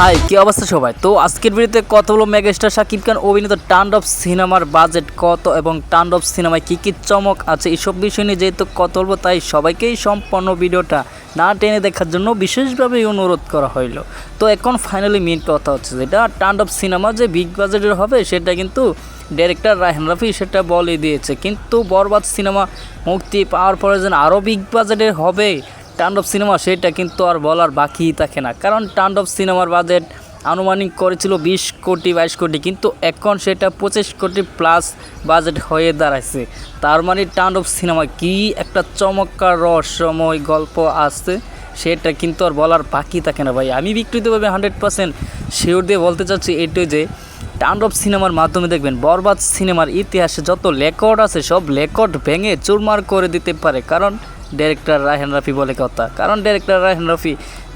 High, কি অবস্থা সবাই? তো আজকের ভিডিওতে কত হলো মেগাস্টার শাকিব খান অভিনীত টান্ড অফ সিনেমার বাজেট কত এবং টান্ড অফ সিনেমায় কী কী চমক আছে? এইসব বিষয় নিয়ে যেহেতু কত বলব, তাই সবাইকেই সম্পন্ন ভিডিওটা না টেনে দেখার জন্য বিশেষভাবে অনুরোধ করা হইল। তো এখন ফাইনালি মেন কথা হচ্ছে যেটা, টান্ড অফ সিনেমা যে বিগ বাজেটের হবে, সেটা কিন্তু ডাইরেক্টর রায়হান রাফি সেটা বলে দিয়েছে। কিন্তু বরবাদ সিনেমা মুক্তি পাওয়ার পরে যেন আরও বিগ বাজেটের হবে টান্ডব সিনেমা সেটা কিন্তু আর বলার বাকি থাকে না। কারণ টান্ডব সিনেমার বাজেট আনুমানিক করেছিল বিশ কোটি, বাইশ কোটি, কিন্তু এখন সেটা পঁচিশ কোটি প্লাস বাজেট হয়ে দাঁড়াইছে। তার মানে টান্ডব সিনেমা কি একটা চমৎকার রহস্যময় গল্প আছে, সেটা কিন্তু আর বলার বাকি থাকে না ভাই। আমি বিকৃতভাবে হান্ড্রেড পার্সেন্ট শিওর দিয়ে বলতে চাচ্ছি এটাই যে, টান্ডব সিনেমার মাধ্যমে দেখবেন বরবাদ সিনেমার ইতিহাসে যত রেকর্ড আছে, সব রেকর্ড ভেঙে চুরমার করে দিতে পারে। কারণ ডাইরেক্টর রায়হান রাফি বলে কথা। কারণ ডাইরেক্টর রায়হান রাফি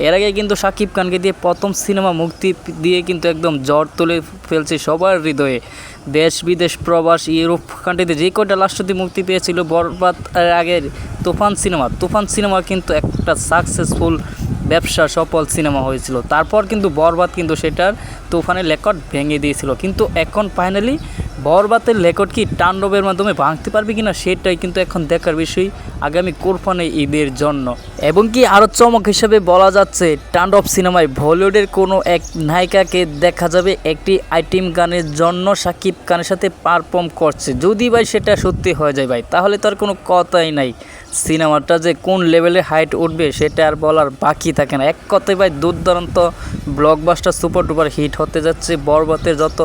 এর আগে কিন্তু শাকিব খানকে দিয়ে প্রথম সিনেমা মুক্তি দিয়ে কিন্তু একদম জ্বর তুলে ফেলছে সবার হৃদয়ে। দেশ বিদেশ প্রবাস ইউরোপ কান্ট্রিতে যে কয়টা লাস্ট অব্দি মুক্তি পেয়েছিল বরবাদ আগের তুফান সিনেমা তুফান সিনেমা কিন্তু একটা সাকসেসফুল ব্যবসা, সফল সিনেমা হয়েছিল। তারপর কিন্তু বরবাদ কিন্তু সেটার তুফানের রেকর্ড ভেঙে দিয়েছিল। কিন্তু এখন ফাইনালি বরবাতের রেকর্ড কি টান্ডবের মাধ্যমে ভাঙতে পারবে কিনা সেটাই কিন্তু এখন দেখার বিষয় আগামী কোরফানে ঈদের জন্য। এবং কি আরও চমক হিসেবে বলা যাচ্ছে টান্ডব সিনেমায় বলিউডের কোনো এক নায়িকাকে দেখা যাবে একটি আইটিম গানের জন্য সাকিব খানের সাথে পারফর্ম করছে। যদি ভাই সেটা সত্যি হয়ে যায় ভাই, তাহলে তার কোনো কথাই নাই। সিনেমাটা যে কোন লেভেলে হাইট উঠবে সেটা আর বলার বাকি থাকে না। এক কথায় ভাই, দুর্দান্ত ব্লকবাস্টার সুপার ডুপার হিট হতে যাচ্ছে। বরবাতের যত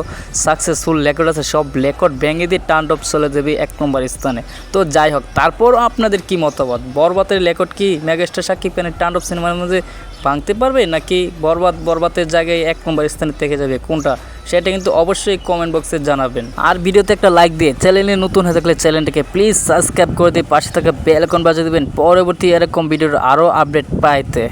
সাকসেসফুল রেকর্ড আছে, সব রেকর্ড ভেঙে দিয়ে টান্ডব চলে যাবে এক নম্বর স্থানে। তো যাই হোক তারপর আপনাদের কি মতামত? বরবাতের রেকর্ড কি মেগাস্টার সাকিব খানের টান্ডব সিনেমার মধ্যে ভাঙতে পারবে? নাকি বরবাদ বরবাতের জায়গায় এক নম্বর স্থানে থেকে যাবে? কোনটা? সেটা কিন্তু অবশ্যই কমেন্ট বক্সে জানাবেন। আর ভিডিওতে একটা লাইক দিয়ে চ্যানেলে নতুন হয়ে থাকলে চ্যানেলটাকে প্লিজ সাবস্ক্রাইব করে দিয়ে পাশে থাকা বেল আইকন বাজিয়ে দেবেন। পরবর্তী এরকম ভিডিওর আরও আপডেট পাইতে।